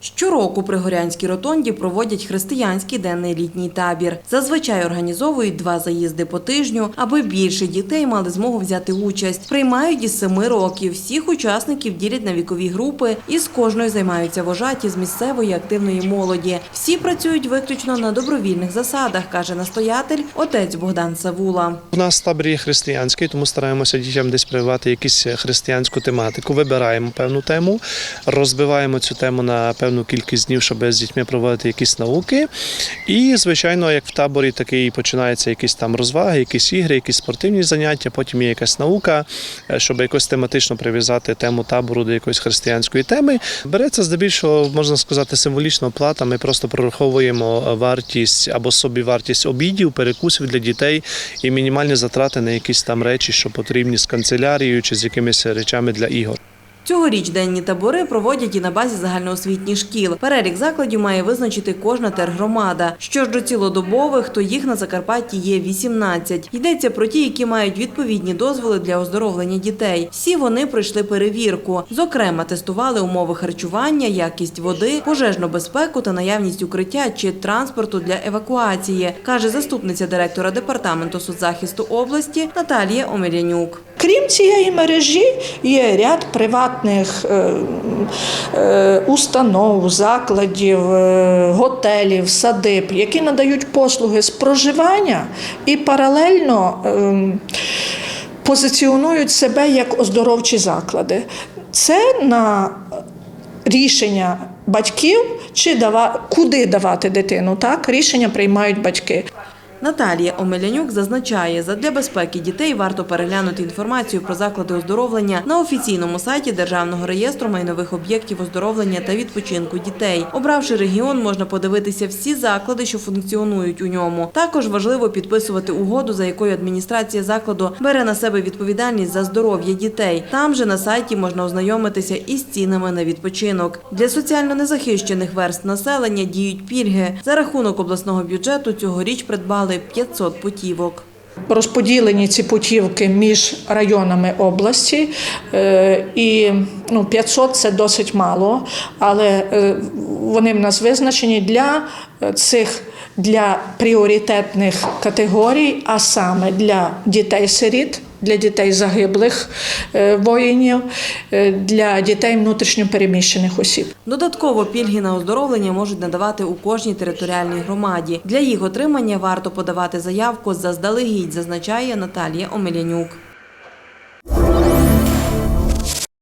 Щороку при Горянській ротонді проводять християнський денний літній табір. Зазвичай організовують два заїзди по тижню, аби більше дітей мали змогу взяти участь. Приймають із семи років. Всіх учасників ділять на вікові групи і з кожною займаються вожаті з місцевої активної молоді. Всі працюють виключно на добровільних засадах, каже настоятель отець Богдан Савула. У нас табір є християнський, тому стараємося дітям десь прививати якусь християнську тематику. Вибираємо певну тему, розбиваємо цю тему на певну кількість днів, щоб з дітьми проводити якісь науки. І, звичайно, як в таборі такий починаються якісь там розваги, якісь ігри, якісь спортивні заняття, потім є якась наука, е, щоб якось тематично прив'язати тему табору до якоїсь християнської теми. Береться здебільшого, можна сказати, символічна плата. Ми просто прораховуємо вартість або собі вартість обідів, перекусів для дітей і мінімальні затрати на якісь там речі, що потрібні з канцелярією чи з якимись речами для ігор. Цьогоріч денні табори проводять і на базі загальноосвітніх шкіл. Перелік закладів має визначити кожна тергромада. Що ж до цілодобових, то їх на Закарпатті є 18. Йдеться про ті, які мають відповідні дозволи для оздоровлення дітей. Всі вони пройшли перевірку. Зокрема, тестували умови харчування, якість води, пожежну безпеку та наявність укриття чи транспорту для евакуації, каже заступниця директора департаменту соцзахисту області Наталія Омелянюк. Крім цієї мережі, є ряд приватних е, е, установ, закладів, е, готелів, садиб, які надають послуги з проживання і паралельно ем, позиціонують себе як оздоровчі заклади. Це на рішення батьків, чи дава, куди давати дитину. Так, рішення приймають батьки. Наталія Омелянюк зазначає, задля безпеки дітей варто переглянути інформацію про заклади оздоровлення на офіційному сайті Державного реєстру майнових об'єктів оздоровлення та відпочинку дітей. Обравши регіон, можна подивитися всі заклади, що функціонують у ньому. Також важливо підписувати угоду, за якою адміністрація закладу бере на себе відповідальність за здоров'я дітей. Там же на сайті можна ознайомитися із цінами на відпочинок. Для соціально незахищених верств населення діють пільги. За рахунок обласного бюджету цьогоріч придбали 500 путівок. Розподілені ці путівки між районами області, е, і ну, 500 – це досить мало, але е, вони в нас визначені для е, цих для пріоритетних категорій, а саме для дітей-сиріт, для дітей загиблих е, воїнів, е, для дітей внутрішньопереміщених осіб. Додатково пільги на оздоровлення можуть надавати у кожній територіальній громаді. Для їх отримання варто подавати заявку заздалегідь, зазначає Наталія Омелянюк.